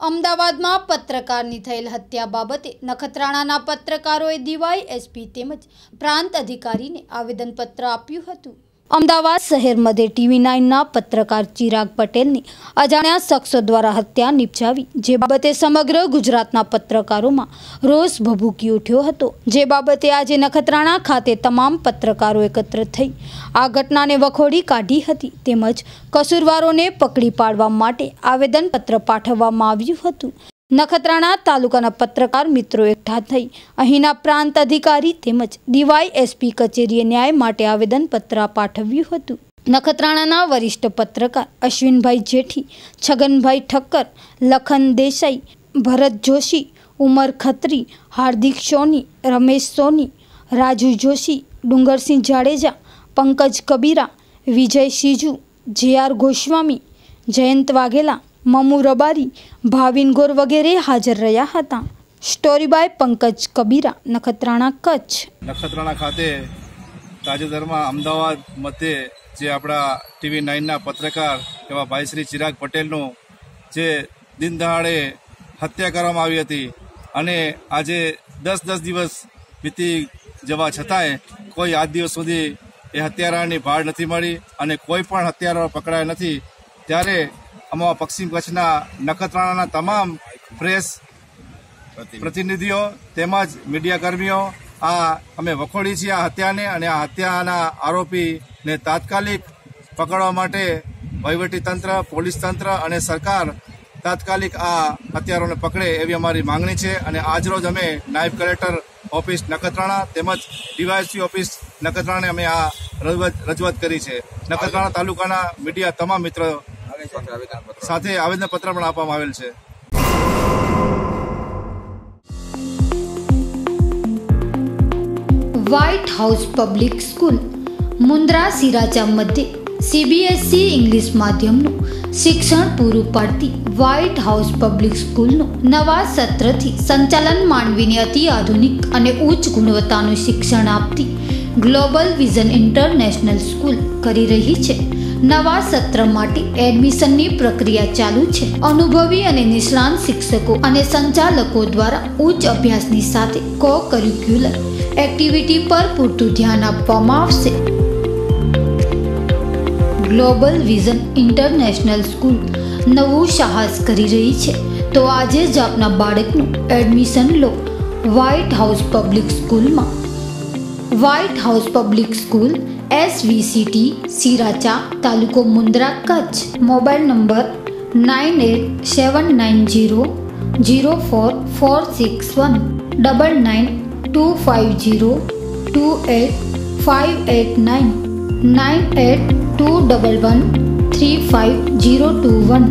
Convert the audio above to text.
અમદાવાદમાં પત્રકારની થયેલ હત્યા બાબતે નખત્રાણાના પત્રકારોએ દીવાઈ એસપી તેમજ પ્રાંત અધિકારીને આવેદનપત્ર આપ્યું હતું. અમદાવાદ શહેર મધ્ય ટીવી નાઇનના પત્રકાર ચિરાગ પટેલની અજાણ્યા શખ્સો દ્વારા હત્યા નિપજાવી, જે બાબતે સમગ્ર ગુજરાતના પત્રકારોમાં રોષ ભભૂકી ઉઠ્યો હતો. જે બાબતે આજે નખત્રાણા ખાતે તમામ પત્રકારો એકત્ર થઈ આ ઘટનાને વખોડી કાઢી હતી તેમજ કસૂરવારોને પકડી પાડવા માટે આવેદનપત્ર પાઠવવામાં આવ્યું હતું. નખત્રાણા તાલુકાના પત્રકાર મિત્રો એકઠા થઈ. અહીંના પ્રાંત અધિકારી તેમજ ડીવાય એસપી કચેરીએ ન્યાય માટે આવેદનપત્ર પાઠવ્યું હતું. નખત્રાણાના વરિષ્ઠ પત્રકાર અશ્વિનભાઈ જેઠી, છગનભાઈ ઠક્કર, લખન દેસાઈ, ભરત જોશી, ઉમર ખત્રી, હાર્દિક સોની, રમેશ સોની, રાજુ જોશી, ડુંગરસિંહ જાડેજા, પંકજ કબીરા, વિજય સિજુ, જે આર ગોસ્વામી, જયંત વાઘેલા મમુ રબારી, ભાવિન ગોર વગેરે હાજર રહ્યા હતા. Story by Pankaj Kabira, Nakhatrana Kutch. Nakhatrana ખાતે તાજેતરમાં અમદાવાદ મધ્યે જે આપણા ટીવી નાઇનના પત્રકાર એવા ભાઈ શ્રી ચિરાગ પટેલનું જે દિન દહાડે હત્યા કરવામાં આવી હતી અને આજે દસ દસ દિવસ વીતી જવા છતાંય કોઈ આજ દિવસ સુધી એ હત્યારાની ભાળ નથી મળી અને કોઈ પણ હત્યારો પકડાયા નથી. ત્યારે અમારા પશ્ચિમ કચ્છના નખત્રાણાના તમામ પ્રેસ પ્રતિનિધિઓ તેમજ મીડિયા કર્મીઓ આ અમે વખોડી છીએ આ હત્યાને અને આ હત્યાના આરોપીને તાત્કાલિક પકડવા માટે વહીવટી તંત્ર પોલીસ તંત્ર અને સરકાર તાત્કાલિક આ હત્યારોને પકડે એવી અમારી માંગણી છે અને આજરોજ અમે નાયબ કલેક્ટર ઓફિસ નખત્રાણા તેમજ ડીવાયસી ઓફિસ નખત્રાણાને અમે આ રજૂઆત કરી છે. નખત્રાણા તાલુકાના મીડિયા તમામ મિત્રો સાથે આવેદનપત્ર પણ આપવામાં આવેલ છે. White House public school Mundra Siracha મધ્યે સીબીએસઈ ઇંગ્લિશ માધ્યમનું શિક્ષણ પૂરું પાડતી વ્હાઇટ હાઉસ પબ્લિક સ્કૂલનું નવા સત્રથી સંચાલન માનવીને અતિ આધુનિક અને ઉચ્ચ ગુણવત્તાનું શિક્ષણ આપતી ગ્લોબલ વિઝન ઇન્ટરનેશનલ સ્કૂલ કરી રહી છે. નવા સત્ર માટે એડમિશનની પ્રક્રિયા ચાલુ છે. અનુભવી અને નિષ્ણાંત શિક્ષકો અને સંચાલકો દ્વારા ઉચ્ચ અભ્યાસની સાથે કો કરિક્યુલર એક્ટિવિટી પર પૂરતું ધ્યાન આપવામાં આવશે. ગ્લોબલ વિઝન ઇન્ટરનેશનલ સ્કૂલ નવું સાહસ કરી રહી છે. તો આજે જ આપના બાળકનું એડમિશન લો. વ્હાઇટ હાઉસ પબ્લિક સ્કૂલમાં White House public school S V C T Siracha तालुको Mundra Kutch mobile number nine eight seven nine zero zero four four six one double nine two five zero two eight five eight nine nine eight two double one three five zero two one